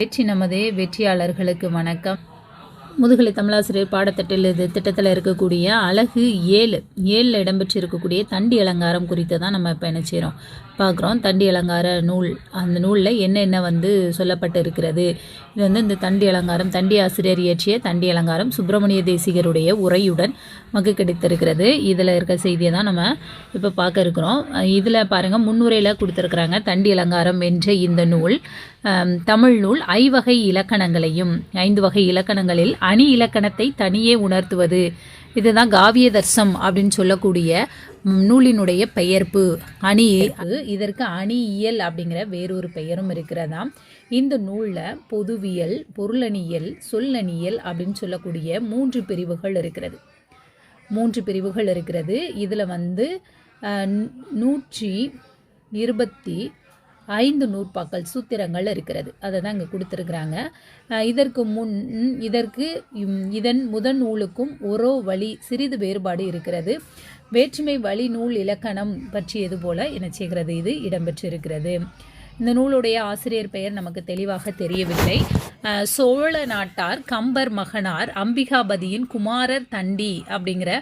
வெற்றி நமதே வெற்றியாளர்களுக்கு வணக்கம். முதுகலை தமிழாசிரியர் பாடத்திட்டில் இது திட்டத்தில் இருக்கக்கூடிய அழகு ஏழு. ஏழில் இடம்பெற்று இருக்கக்கூடிய தண்டி அலங்காரம் குறித்து தான் நம்ம இப்போ என்ன செய்கிறோம் பார்க்குறோம். தண்டி அலங்கார நூல் அந்த நூலில் என்னென்ன வந்து சொல்லப்பட்டு இருக்கிறது இது வந்து இந்த தண்டி அலங்காரம் தண்டி ஆசிரியர் இயற்றிய தண்டி அலங்காரம் சுப்பிரமணிய தேசிகருடைய உரையுடன் மக்கு கிடைத்திருக்கிறது இதில் இருக்க செய்தியை தான் நம்ம இப்போ பார்க்க இருக்கிறோம். இதில் பாருங்கள் முன்னுரையில் கொடுத்துருக்குறாங்க தண்டி அலங்காரம் என்ற இந்த நூல். தமிழ் நூல் ஐவகை இலக்கணங்களையும் ஐந்து வகை இலக்கணங்களில் அணி இலக்கணத்தை தனியே உணர்த்துவது. இதுதான் காவிய தர்சம் அப்படின்னு சொல்லக்கூடிய நூலினுடைய பெயர்ப்பு. அணி அது இதற்கு அணியியல் அப்படிங்கிற வேறொரு பெயரும் இருக்கிறதாம். இந்த நூலில் பொதுவியல் பொருளணியல் சொல்லணியல் அப்படின்னு சொல்லக்கூடிய மூன்று பிரிவுகள் இருக்கிறது. மூன்று பிரிவுகள் இருக்கிறது. இதில் வந்து நூற்றி இருபத்தி ஐந்து நூற்பாக்கள் சூத்திரங்கள் இருக்கிறது. அதை தான் இங்கே கொடுத்துருக்குறாங்க. இதற்கு முன் இதற்கு இதன் முதன் நூலுக்கும் ஒரோ வழி சிறிது வேறுபாடு இருக்கிறது. வேற்றுமை வழி நூல் இலக்கணம் பற்றியது போல என்ன செய்கிறது. இது இடம்பெற்றிருக்கிறது. இந்த நூலுடைய ஆசிரியர் பெயர் நமக்கு தெளிவாக தெரியவில்லை. சோழ நாட்டார் கம்பர் மகனார் அம்பிகாபதியின் குமாரர் தண்டி அப்படிங்கிற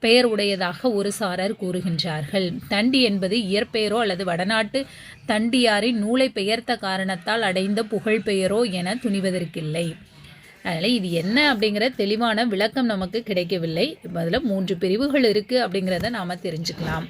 பெயர் உடையதாக ஒரு சாரர் கூறுகின்றார்கள். தண்டி என்பது இயற்பெயரோ அல்லது வடநாட்டு தண்டியாரின் நூலை பெயர்த்த காரணத்தால் அடைந்த புகழ் பெயரோ என துணிவதற்கில்லை. அதனால் இது என்ன அப்படிங்கிற தெளிவான விளக்கம் நமக்கு கிடைக்கவில்லை. அதில் மூன்று பிரிவுகள் இருக்குது அப்படிங்கிறத நாம் தெரிஞ்சுக்கலாம்.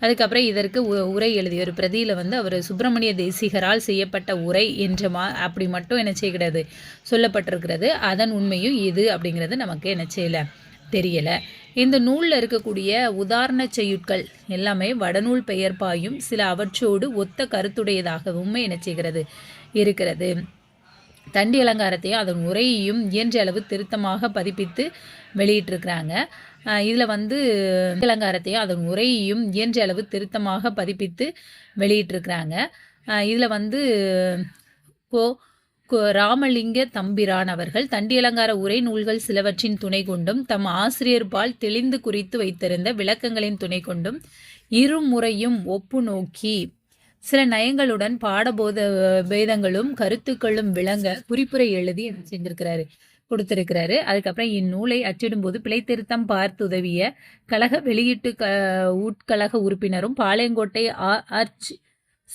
அதுக்கப்புறம் இதற்கு உ- உரை எழுதிய ஒரு பிரதியில் வந்து அவர் சுப்பிரமணிய தேசிகரால் செய்யப்பட்ட உரை என்ற மா அப்படி மட்டும் என்ன செய்கிறது? சொல்லப்பட்டிருக்கிறது. அதன் உண்மையும் இது அப்படிங்கிறது நமக்கு என்ன செய்யலை. தெரியலை. இந்த நூலில் இருக்கக்கூடிய உதாரண செய்யுட்கள் எல்லாமே வடநூல் பெயர்ப்பாயும் சில அவற்றோடு ஒத்த கருத்துடையதாகவும் என்ன செய்கிறது இருக்கிறது. தண்டி அலங்காரத்தையும் அதன் உரையையும் இயன்ற அளவு திருத்தமாக பதிப்பித்து வெளியிட்டிருக்கிறாங்க. இதில் வந்து தண்டி அலங்காரத்தையும் அதன் உரையையும் இயன்ற அளவு திருத்தமாக பதிப்பித்து வெளியிட்டிருக்கிறாங்க. இதில் வந்து கோ ராமலிங்க தம்பிரான் அவர்கள் தண்டியலங்கார உரை நூல்கள் சிலவற்றின் துணை கொண்டும் தம் ஆசிரியர்பால் தெளிந்து குறித்து வைத்திருந்த விளக்கங்களின் துணை கொண்டும் இருமுறையும் ஒப்பு நோக்கி சில நயங்களுடன் பாடபோத வேதங்களும் கருத்துக்களும் விளங்க குறிப்புரை எழுதி செஞ்சிருக்கிறாரு? கொடுத்திருக்கிறாரு. அதுக்கப்புறம் இந்நூலை அச்சிடும்போது பிழைத்திருத்தம் பார்த்து உதவிய கழக வெளியீட்டு க உட்கழக உறுப்பினரும் பாளையங்கோட்டை ஆ- ஆர்ச்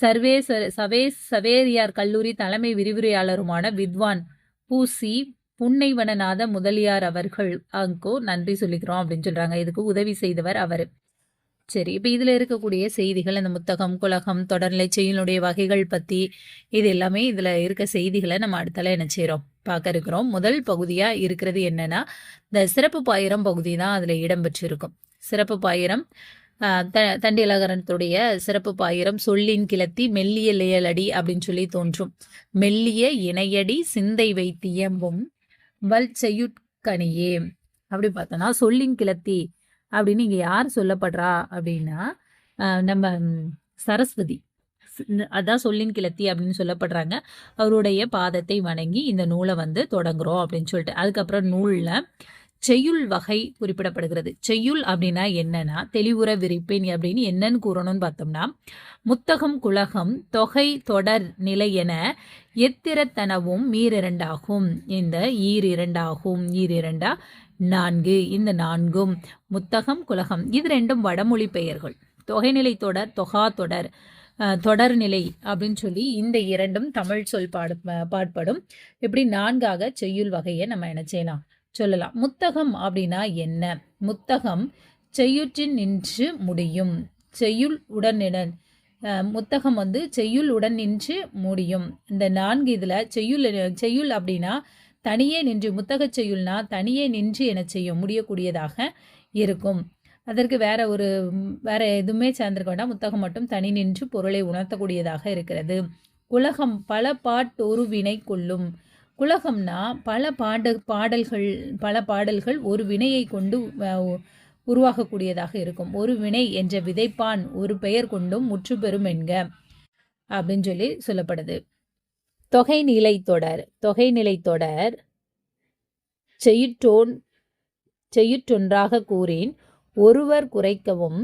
சர்வேஸ்வர சவே சவேரியார் கல்லூரி தலைமை விரிவுரையாளருமான வித்வான் பூசி புன்னைவனநாத முதலியார் அவர்கள் அங்கோ நன்றி சொல்லிக்கிறோம் அப்படின்னு சொல்கிறாங்க இதுக்கு உதவி செய்தவர் அவர். சரி இப்போ இதில் இருக்கக்கூடிய செய்திகள் இந்த முத்தகம் குலகம் தொடர்நிலை செய்யுளுடைய வகைகள் பற்றி இது எல்லாமே இதில் இருக்க செய்திகளை நம்ம அடுத்தால என்ன செய்கிறோம் பார்க்க இருக்கிறோம். முதல் பகுதியாக இருக்கிறது என்னன்னா இந்த சிறப்பு பாயிரம் பகுதி தான் அதில் இடம்பெற்றிருக்கும் சிறப்பு பாயிரம் த தண்டிலகரணத்துடைய சிறப்பு பாயிரம் சொல்லின் கிளத்தி மெல்லிய லேயலடி அப்படின்னு சொல்லி தோன்றும். மெல்லிய இணையடி சிந்தை வைத்தியம்பும் வல் செய்யுட்கனியே அப்படி பார்த்தோன்னா சொல்லின் கிளத்தி அப்படின்னு இங்கே யார் சொல்லப்படுறா அப்படின்னா நம்ம சரஸ்வதி. அதான் சொல்லின் கிளத்தி அப்படின்னு சொல்லப்படுறாங்க. அவருடைய பாதத்தை வணங்கி இந்த நூலை வந்து தொடங்குறோம் அப்படின்னு சொல்லிட்டு. அதுக்கப்புறம் நூலில் செய்யுள் வகை குறிப்பிடப்படுகிறது. செய்யுள் அப்படின்னா என்னன்னா தெளிவுற விரிப்பேன் அப்படின்னு என்னன்னு கூறணும்னு பார்த்தோம்னா முத்தகம் குலகம் தொகை தொடர் நிலை என எத்திரத்தனவும் மீரிரண்டாகும் இந்த ஈரிரண்டாகும் ஈரிரண்டா நான்கு இந்த நான்கும். முத்தகம் குலகம் இது ரெண்டும் வடமொழி பெயர்கள். தொகைநிலை தொடர் தொகா தொடர் தொடர்நிலை அப்படின்னு சொல்லி இந்த இரண்டும் தமிழ் சொல் பாடு பாட்படும். இப்படி நான்காக செய்யுள் வகையை நம்ம என்ன செய்யலாம் சொல்லலாம். முத்தகம் அப்படின்னா என்ன? முத்தகம் செய்யுற்றின் நின்று முடியும். செய்யுள் உடனிடன் முத்தகம் வந்து செய்யுள் உடன் நின்று முடியும். இந்த நான்கு இதில் செய்யுள் செய்யுள் அப்படின்னா தனியே நின்று முத்தகச் செய்யுள்னா தனியே நின்று என செய்யும் முடியக்கூடியதாக இருக்கும். அதற்கு வேற ஒரு வேற எதுவுமே சேர்ந்திருக்க வேண்டாம். முத்தகம் மட்டும் தனி நின்று பொருளை உணர்த்தக்கூடியதாக இருக்கிறது. உலகம் பல பாட்டொரு வினை கொள்ளும் குலகம்னா பல பாட பாடல்கள் பல பாடல்கள் ஒரு வினையை கொண்டு உருவாகக்கூடியதாக இருக்கும். ஒரு வினை என்ற விதைப்பான் ஒரு பெயர் கொண்டும் முற்று பெறும் என்க அப்படின்னு சொல்லி சொல்லப்படுது. தொகைநிலை தொடர் தொகைநிலை தொடர் செய்யுற்றோன் செய்யுற்றொன்றாக கூறின் ஒருவர் குறைக்கவும்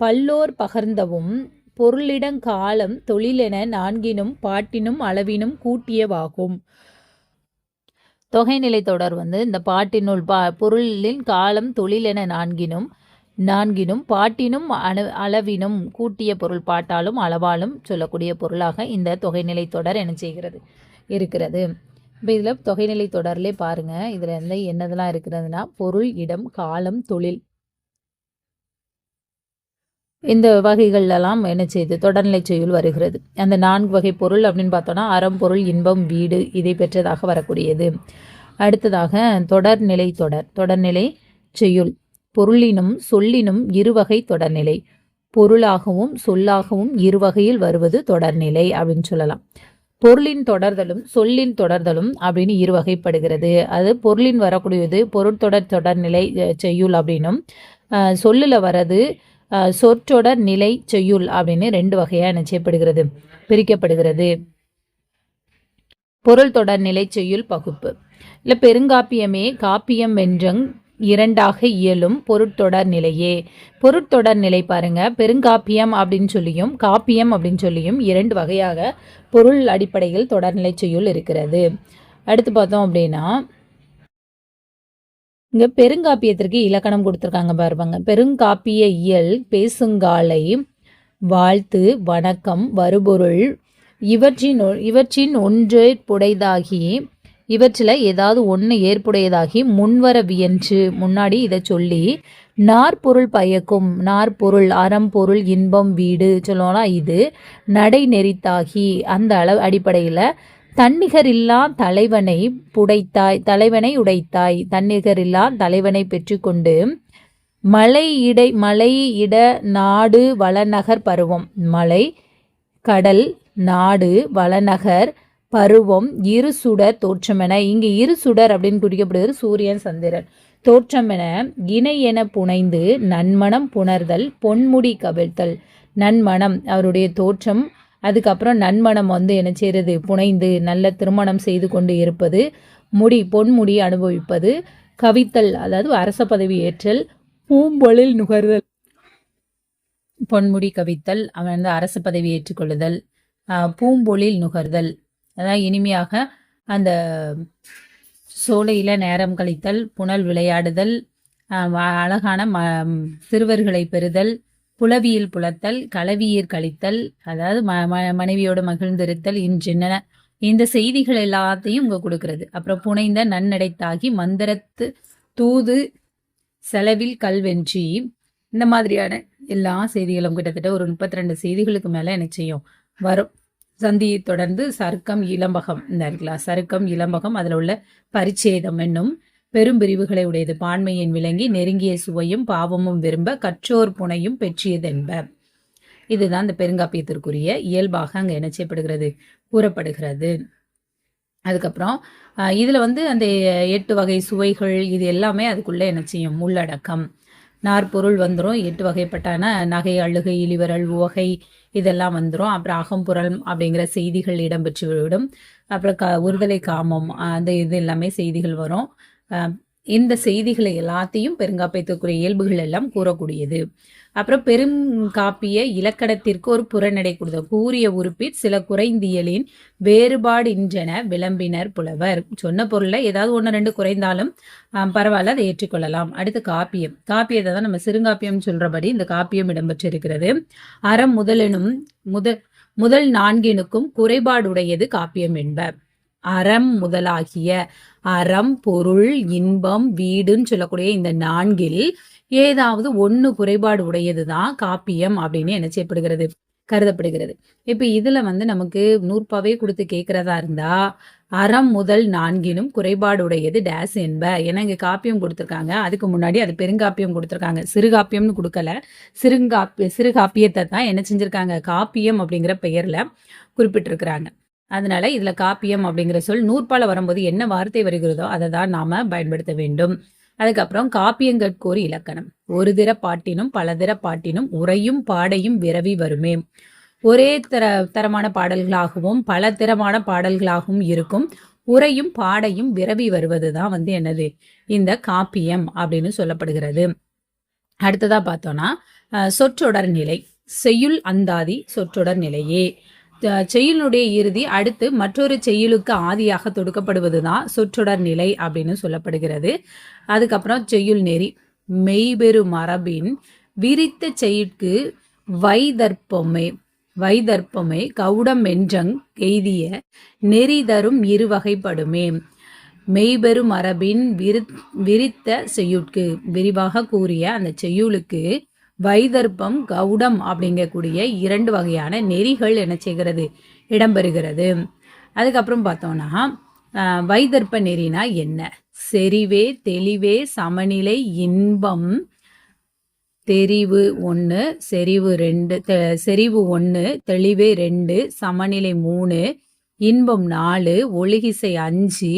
பல்லோர் பகர்ந்தவும் பொருளிடங்காலம் தொழிலென நான்கினும் பாட்டினும் அளவினும் கூட்டியவாகும். தொகைநிலை தொடர் வந்து இந்த பாட்டினுள் பா பொருளின் காலம் தொழில் என நான்கினும் நான்கினும் பாட்டினும் அணு அளவினும் கூட்டிய பொருள் பாட்டாலும் அளவாலும் சொல்லக்கூடிய பொருளாக இந்த தொகைநிலை தொடர் என்ன செய்கிறது இருக்கிறது. இப்போ இதில் தொகைநிலை தொடர்லே பாருங்கள் இதில் வந்து என்னதெல்லாம் இருக்கிறதுனா பொருள் இடம் காலம் தொழில். இந்த வகைகள்லாம் என்ன செய்யுது தொடர்நிலை செய்யுள் வருகிறது. அந்த நான்கு வகை பொருள் அப்படின்னு பார்த்தோன்னா அறம் பொருள் இன்பம் வீடு இதை பெற்றதாக வரக்கூடியது. அடுத்ததாக தொடர்நிலை தொடர் தொடர்நிலை செய்யுள். பொருளினும் சொல்லினும் இருவகை தொடர்நிலை. பொருளாகவும் சொல்லாகவும் இருவகையில் வருவது தொடர்நிலை அப்படின்னு சொல்லலாம். பொருளின் தொடர்தலும் சொல்லின் தொடர்தலும் அப்படின்னு இருவகைப்படுகிறது. அது பொருளின் வரக்கூடியது பொருட்தொடர் தொடர்நிலை செய்யுள் அப்படின்னும் சொல்லில் வர்றது சொற்றொடர் நிலை செய்யுள் அப்படின்னு ரெண்டு வகையாக செய்யப்படுகிறது பிரிக்கப்படுகிறது. பொருள் தொடர் நிலை செய்யுள் பகுப்பு. இல்லை பெருங்காப்பியமே காப்பியம் வென்றங் இரண்டாக இயலும் பொருட்தொடர் நிலையே. பொருட்தொடர் நிலை பாருங்க. பெருங்காப்பியம் அப்படின்னு சொல்லியும் காப்பியம் அப்படின்னு சொல்லியும் இரண்டு வகையாக பொருள் அடிப்படையில் தொடர்நிலை செய்யுள் இருக்கிறது. அடுத்து பார்த்தோம் அப்படின்னா இங்க பெருங்காப்பியத்திற்கு இலக்கணம் கொடுத்துருக்காங்க பாருப்பாங்க பெருங்காப்பிய இயல் பேசுங்காலை வாழ்த்து வணக்கம் வருபொருள் இவற்றின் இவற்றின் ஒன்று புடைதாகி இவற்றில் ஏதாவது ஒன்று ஏற்புடையதாகி முன்வர வியன்று. முன்னாடி இதை சொல்லி நாற்பொருள் பயக்கும் நாற்பொருள் அறம் பொருள் இன்பம் வீடு சொல்லுவோம்னா இது நடை நெறித்தாகி அந்த அளவு அடிப்படையில் தன்னிகரில்லா தலைவனை புடைத்தாய் தலைவனை உடைத்தாய். தன்னிகரில்லா தலைவனை பெற்றுக்கொண்டு மலை இடை மலை இட நாடு வளநகர் பருவம். மலை கடல் நாடு வளநகர் பருவம். இரு சுடர் தோற்றமென இங்கு இரு சுடர் அப்படின்னு குறிக்கப்படுகிறது சூரியன் சந்திரன். தோற்றமென இணை என புனைந்து நன்மணம் புணர்தல் பொன்முடி கவிழ்த்தல். நன்மணம் அவருடைய தோற்றம் அதுக்கப்புறம் நன்மணம் வந்து என்ன செய்யறது புனைந்து நல்ல திருமணம் செய்து கொண்டு இருப்பது முடி பொன்முடி அனுபவிப்பது கவித்தல் அதாவது அரச பதவி ஏற்றல் பூம்பொழில் நுகர்தல் பொன்முடி கவித்தல் அவன் வந்து அரசு பதவி ஏற்றுக்கொள்ளுதல் பூம்பொழில் நுகர்தல். அதான் இனிமையாக அந்த சோலையில் நேரம் கழித்தல் புனல் விளையாடுதல் அழகான ம சிறுவர்களை பெறுதல் புலவியில் புலத்தல் களவியர் கழித்தல் அதாவது ம ம மனைவியோடு மகிழ்ந்திருத்தல் இன்றென்ன இந்த செய்திகள் எல்லாத்தையும் இங்கே கொடுக்கறது. அப்புறம் புனைந்த நன்னடைத்தாகி மந்திரத்து தூது செலவில் கல்வென்றி இந்த மாதிரியான எல்லா செய்திகளும் கிட்டத்தட்ட ஒரு முப்பத்தி ரெண்டு செய்திகளுக்கு மேலே என்ன செய்யும்? வரும். சந்தியை தொடர்ந்து சருக்கம் இளம்பகம் இந்த இருக்குல்ல சருக்கம் இளம்பகம் அதில் உள்ள பரிச்சேதம் என்னும் பெரும் பிரிவுகளை உடையது. பான்மையின் விளங்கி நெருங்கிய சுவையும் பாவமும் விரும்ப கற்றோர் புனையும் பெற்றியதென்ப. இதுதான் இந்த பெருங்காப்பியத்திற்குரிய இயல்பாக அங்கே என்ன செய்யப்படுகிறது? கூறப்படுகிறது. அதுக்கப்புறம் இதில் வந்து அந்த எட்டு வகை சுவைகள் இது எல்லாமே அதுக்குள்ளே என்ன செய்யும்? உள்ளடக்கம். நாற்பொருள் வந்துடும் எட்டு வகைப்பட்டான நகை அழுகை இழிவரல் உவகை இதெல்லாம் வந்துடும் அப்புறம் அகம்புறல் அப்படிங்கிற செய்திகள் இடம்பெற்று விடும் அப்புறம் க ஒருதலை காமம் அந்த இது எல்லாமே செய்திகள் வரும். இந்த செய்திகளை எல்லாத்தையும் பெருங்காப்பியத்துக்குரிய இயல்புகள் எல்லாம் கூறக்கூடியது. அப்புறம் பெரும் காப்பிய இலக்கணத்திற்கு ஒரு புறநடை கொடுத்த கூறிய உறுப்பில் சில குறைந்தியலின் வேறுபாடின்றன விளம்பினர் புலவர். சொன்ன பொருளில் ஏதாவது ஒன்று ரெண்டு குறைந்தாலும் பரவாயில்ல அதை ஏற்றுக்கொள்ளலாம். அடுத்து காப்பியம். காப்பியத்தை தான் நம்ம சிறுங்காப்பியம் சொல்றபடி இந்த காப்பியம் இடம்பெற்றிருக்கிறது. அறம் முதலெனும் முதல் முதல் நான்கினுக்கும் குறைபாடுடையது காப்பியம் என்ப அறம் முதலாகிய அறம் பொருள் இன்பம் வீடுன்னு சொல்லக்கூடிய இந்த நான்கில் ஏதாவது ஒன்று குறைபாடு உடையது தான் காப்பியம் அப்படின்னு என்ன செய்யப்படுகிறது? கருதப்படுகிறது. இப்போ இதுல வந்து நமக்கு நூற்பாவே கொடுத்து கேட்கறதா இருந்தா அறம் முதல் நான்கினும் குறைபாடுடையது டேஸ் என்ப. ஏன்னா இங்க காப்பியம் கொடுத்துருக்காங்க. அதுக்கு முன்னாடி அது பெருங்காப்பியம் கொடுத்துருக்காங்க. சிறுகாப்பியம்னு கொடுக்கல. சிறுங்காப்பிய சிறுகாப்பியத்தை தான் என்ன செஞ்சிருக்காங்க? காப்பியம் அப்படிங்கிற பெயர்ல குறிப்பிட்டிருக்கிறாங்க. அதனால இதுல காப்பியம் அப்படிங்கிற சொல் நூற்பால வரும்போது என்ன வார்த்தை வருகிறதோ அதை தான் நாம பயன்படுத்த வேண்டும். அதுக்கப்புறம் காப்பியங்கட்கோர் இலக்கணம். ஒரு திற பாட்டினும் பல திற பாட்டினும் உரையும் பாடையும் விரவி வருமே. ஒரே தர தரமான பாடல்களாகவும் பல திறமான பாடல்களாகவும் இருக்கும். உரையும் பாடையும் விரவி வருவது தான் வந்து என்னது? இந்த காப்பியம் அப்படின்னு சொல்லப்படுகிறது. அடுத்ததா பார்த்தோம்னா சொற்றொடர் நிலை. செய்யுள் அந்தாதி சொற்றொடர் நிலையே. செயலினுடைய செய்யுளுடைய இறுதி அடுத்து மற்றொரு செய்யுளுக்கு ஆதியாக தொடுக்கப்படுவது தான் சொற்றொடர் நிலை அப்படின்னு சொல்லப்படுகிறது. அதுக்கப்புறம் செய்யுள் நெறி மெய்பெரு மரபின் விரித்த செயற்கு வைதர்ப்பமே வைதர்ப்பமே கவுடம் என்றங் எய்திய நெறி தரும் இருவகைப்படுமே மெய்பெரு மரபின் விரு விரித்த செய்யுட்கு விரிவாக கூறிய அந்த செய்யுளுக்கு வைதர்ப்பம் கவுடம் அப்படிங்கக்கூடிய இரண்டு வகையான நெறிகள் என்ன செய்கிறது? இடம்பெறுகிறது. அதுக்கப்புறம் பார்த்தோம்னா வைதர்ப்ப நெறினா என்ன? செறிவே தெளிவே சமநிலை இன்பம் தெரிவு ஒன்று செறிவு ரெண்டு தெ- செறிவு ஒன்று தெளிவு ரெண்டு சமநிலை மூணு இன்பம் நாலு ஒளிகிசை அஞ்சு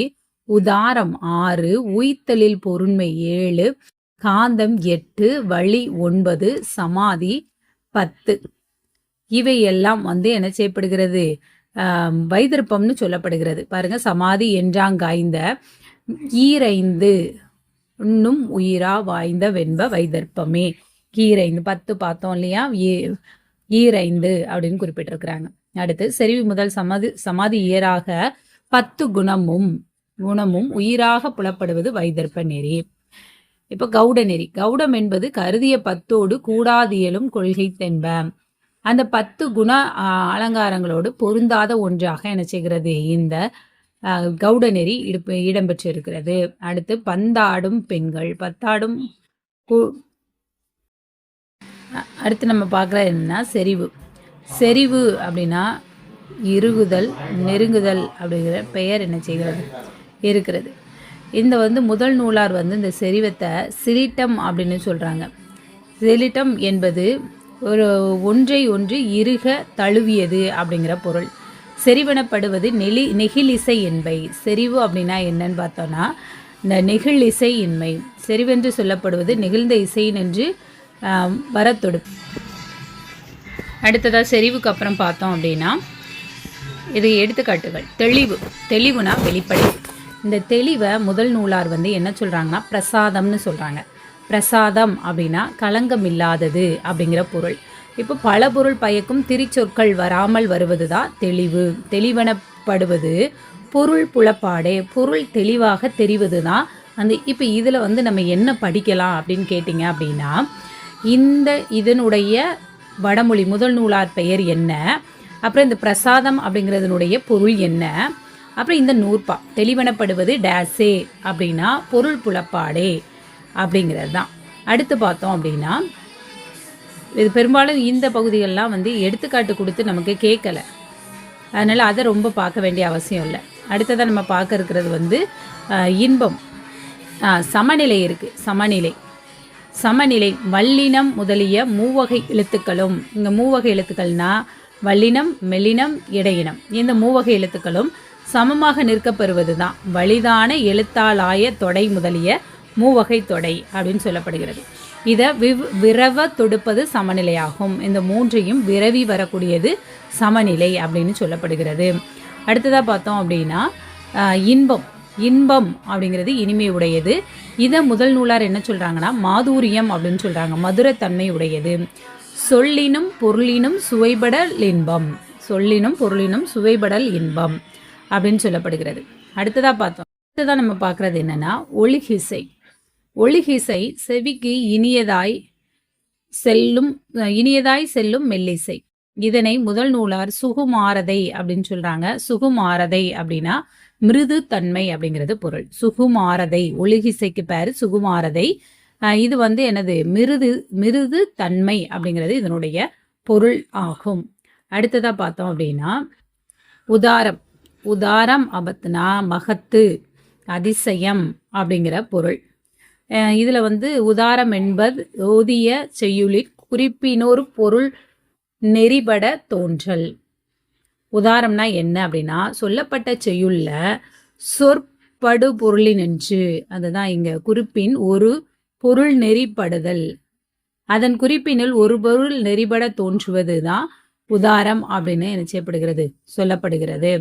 உதாரம் ஆறு உய்த்தலில் பொருண்மை ஏழு காந்தம் எட்டு வழி ஒன்பது சமாதி பத்து. இவையெல்லாம் வந்து என்ன செய்யப்படுகிறது? வைத்திருப்பம்னு சொல்லப்படுகிறது. பாருங்க சமாதி என்றாங்காய்ந்த ஈரைந்து இன்னும் உயிரா வாய்ந்த வெண்ப வைதர்ப்பமே ஈரைந்து பத்து பார்த்தோம் இல்லையா? ஈ- ஈரைந்து அப்படின்னு குறிப்பிட்டிருக்கிறாங்க. அடுத்து செறிவு முதல் சமாதி சமாதி இயராக பத்து குணமும் குணமும் உயிராக புலப்படுவது வைதர்ப்ப நெறி. இப்ப கவுடநெறி கவுடம் என்பது கருதிய பத்தோடு கூடாதியலும் கொள்கை தென்ப. அந்த பத்து குண அலங்காரங்களோடு பொருந்தாத ஒன்றாக என்ன செய்கிறது? இந்த கவுடநெறி நெறி இடுப்பு இடம்பெற்றிருக்கிறது. அடுத்து பந்தாடும் பெண்கள். பத்தாடும் அடுத்து நம்ம பார்க்குறது என்னன்னா செறிவு. செறிவு அப்படின்னா இறுகுதல் நெருங்குதல் அப்படிங்கிற பெயர் என்ன செய்கிறது? இருக்கிறது. இந்த வந்து முதல் நூலார் வந்து இந்த செறிவத்தை சிலிட்டம் அப்படின்னு சொல்கிறாங்க சிலிட்டம் என்பது ஒரு ஒன்றை ஒன்று இறுக தழுவியது அப்படிங்கிற பொருள். செறிவனப்படுவது நெலி நெகிழிசை என்பை செறிவு அப்படின்னா என்னன்னு பார்த்தோன்னா இந்த நெகிழ் இசை இன்மை. செறிவென்று சொல்லப்படுவது நெகிழ்ந்த இசையின் என்று வரத்தொடு அடுத்ததாக செறிவுக்கு அப்புறம் பார்த்தோம் அப்படின்னா இது எடுத்துக்காட்டுகள். தெளிவு. தெளிவுனா வெளிப்படை. இந்த தெளிவை முதல் நூலார் வந்து என்ன சொல்கிறாங்கன்னா பிரசாதம்னு சொல்கிறாங்க பிரசாதம் அப்படின்னா களங்கம் இல்லாதது அப்படிங்கிற பொருள். இப்போ பல பொருள் பயக்கும் திரிச்சொற்கள் வராமல் வருவது தான் தெளிவு. தெளிவனப்படுவது பொருள் புலப்பாடே பொருள் தெளிவாக தெரிவது தான் அந்த இப்போ இதில் வந்து நம்ம என்ன படிக்கலாம் அப்படின்னு கேட்டிங்க அப்படின்னா இந்த இதனுடைய வடமொழி முதல் நூலார் பெயர் என்ன? அப்புறம் இந்த பிரசாதம் அப்படிங்கிறதுனுடைய பொருள் என்ன? அப்புறம் இந்த நூற்பா. தெளிவனப்படுவது டேஸே அப்படின்னா பொருள் புலப்பாடே அப்படிங்கிறது தான் அடுத்து பார்த்தோம் அப்படின்னா இது பெரும்பாலும் இந்த பகுதிகளெலாம் வந்து எடுத்துக்காட்டு கொடுத்து நமக்கு கேட்கலை. அதனால் அதை ரொம்ப பார்க்க வேண்டிய அவசியம் இல்லை. அடுத்ததாக நம்ம பார்க்க இருக்கிறது வந்து இன்பம். சமநிலை இருக்குது சமநிலை. சமநிலை. வல்லினம் முதலிய மூவகை எழுத்துக்களும். இங்கே மூவகை எழுத்துக்கள்னா வல்லினம் மெல்லினம் இடையினம். இந்த மூவகை எழுத்துக்களும் சமமாக நிற்கப்பெறுவது தான் வலிதான எழுத்தாளாய தொடை முதலிய மூவகை தொடை அப்படின்னு சொல்லப்படுகிறது. இதை விவ் விரவ தொடுப்பது சமநிலையாகும். இந்த மூன்றையும் விரவி வரக்கூடியது சமநிலை அப்படின்னு சொல்லப்படுகிறது. அடுத்ததாக பார்த்தோம் அப்படின்னா இன்பம். இன்பம் அப்படிங்கிறது இனிமை உடையது இதை முதல் நூலார் என்ன சொல்கிறாங்கன்னா மாதுரியம் அப்படின்னு சொல்கிறாங்க மதுரத்தன்மை உடையது சொல்லினும் பொருளினும் சுவைபடல் இன்பம். சொல்லினும் பொருளினும் சுவைபடல் இன்பம். அப்படின்னு சொல்லப்படுகிறது. அடுத்ததாக பார்த்தோம். அடுத்ததாக நம்ம பார்க்குறது என்னென்னா ஒளிகிசை ஒளிகிசை செவிக்கு இனியதாய் செல்லும் இனியதாய் செல்லும் மெல்லிசை. இதனை முதல் நூலார் சுகுமாரதை அப்படின்னு சொல்றாங்க. சுகுமாரதை அப்படின்னா மிருது தன்மை அப்படிங்கிறது பொருள். சுகுமாரதை ஒளிகிசைக்கு பேரு சுகுமாரதை. இது வந்து எனது மிருது மிருது தன்மை அப்படிங்கிறது இதனுடைய பொருள் ஆகும். அடுத்ததா பார்த்தோம் அப்படின்னா உதாரம். உதாரம் அபத்னா மகத்து அதிசயம் அப்படிங்கிற பொருள். இதில் வந்து உதாரம் என்பது ஓதிய செய்யுளில் குறிப்பினோரு பொருள் நெறிபட தோன்றல். உதாரம்னா என்ன அப்படின்னா சொல்லப்பட்ட செய்யுள்ள சொற்படு பொருளினின்று அதுதான் இங்கே குறிப்பின் ஒரு பொருள் நெறிப்படுதல் அதன் குறிப்பினுள் ஒரு பொருள் நெறிபட தோன்றுவது தான் உதாரம் அப்படின்னு என்ன செய்யப்படுகிறது? சொல்லப்படுகிறது.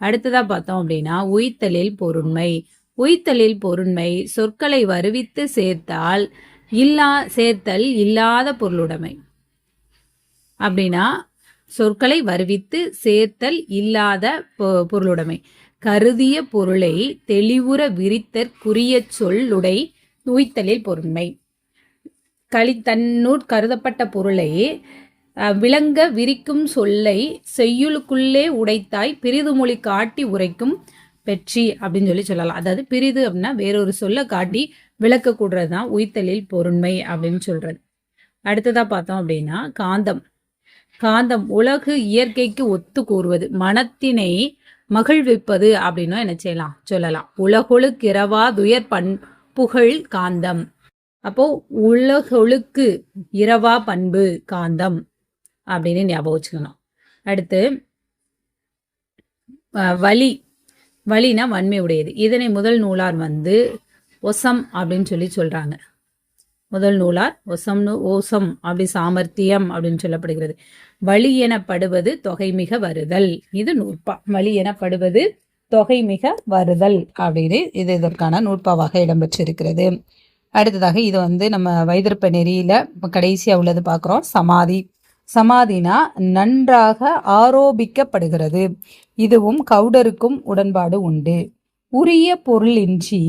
அடுத்ததா பார்த்தோம் அப்படின்னா உய்த்தலில் பொருண்மை. உய்த்தலில் பொருண்மை சொற்களை வருவித்து சேர்த்தால் இல்லா சேர்த்தல் இல்லாத பொருளுடைமை. அப்படின்னா சொற்களை வருவித்து சேர்த்தல் இல்லாத பொ- பொருளுடைமை. கருதிய பொருளை தெளிவுற விரித்தற்குரிய சொல்லுடை உய்த்தலில் பொருண்மை. களி தன்னூர் கருதப்பட்ட பொருளை விளங்க விரிக்கும் சொல்லை செய்யுளுக்குள்ளே உடைத்தாய் பிரிது மொழி காட்டி உரைக்கும் பெற்றி அப்படின்னு சொல்லி சொல்லலாம். அதாவது பிரிது அப்படின்னா வேறொரு சொல்லை காட்டி விளக்கக்கூடுறது தான் உய்த்தலில் பொருண்மை அப்படின்னு சொல்றது. அடுத்ததாக பார்த்தோம் அப்படின்னா காந்தம். காந்தம் உலகு இயற்கைக்கு ஒத்து கூறுவது மனத்தினை மகிழ்விப்பது அப்படின்னும் என்ன செய்யலாம்? சொல்லலாம். உலகொழுக்கிரவா துயர் பண் புகழ் காந்தம். அப்போ உலகொழுக்கு இரவா பண்பு காந்தம். அப்படின்னு ஞாபகம் வச்சுக்கணும். அடுத்து வலி. வலினா வன்மை உடையது இதனை முதல் நூலார் வந்து ஒசம் அப்படின்னு சொல்லி சொல்றாங்க. முதல் நூலார் ஒசம்னு ஓசம் அப்படி சாமர்த்தியம் அப்படின்னு சொல்லப்படுகிறது. வழி எனப்படுவது தொகைமிக வருதல். இது நூற்பா. வழி எனப்படுவது தொகைமிக வருதல் அப்படின்னு இது இதற்கான நூற்பாவாக இடம்பெற்றிருக்கிறது. அடுத்ததாக இது வந்து நம்ம வைத்திருப்ப நெறியில கடைசியாக உள்ளது பார்க்குறோம். சமாதி. சமாதினா நன்றாக ஆரோபிக்கப்படுகிறது. இதுவும் கவுடருக்கும் உடன்பாடு உண்டு. உரிய பொருளின்றி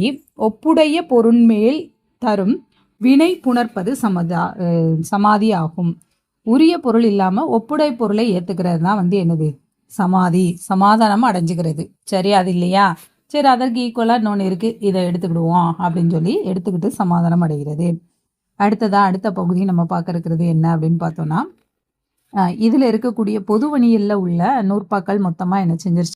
ஒப்புடைய பொருண்மேல் தரும் வினை புணர்ப்பது சமதா சமாதி ஆகும் உரிய பொருள் இல்லாமல் ஒப்புடை பொருளை ஏற்றுக்கிறது தான் வந்து என்னது? சமாதி சமாதானம் அடைஞ்சுக்கிறது. சரி அது இல்லையா? சரி அதற்கு ஈக்குவலாக இன்னொன்று இருக்குது இதை எடுத்துக்கிடுவோம் அப்படின்னு சொல்லி எடுத்துக்கிட்டு சமாதானம் அடைகிறது. அடுத்ததாக அடுத்த பகுதி நம்ம பார்க்க இருக்கிறது என்ன அப்படின்னு பார்த்தோம்னா இதுல இருக்கக்கூடிய பொதுவணியில் உள்ள நூற்பாக்கள் மொத்தமா என்ன செஞ்சிருச்சு?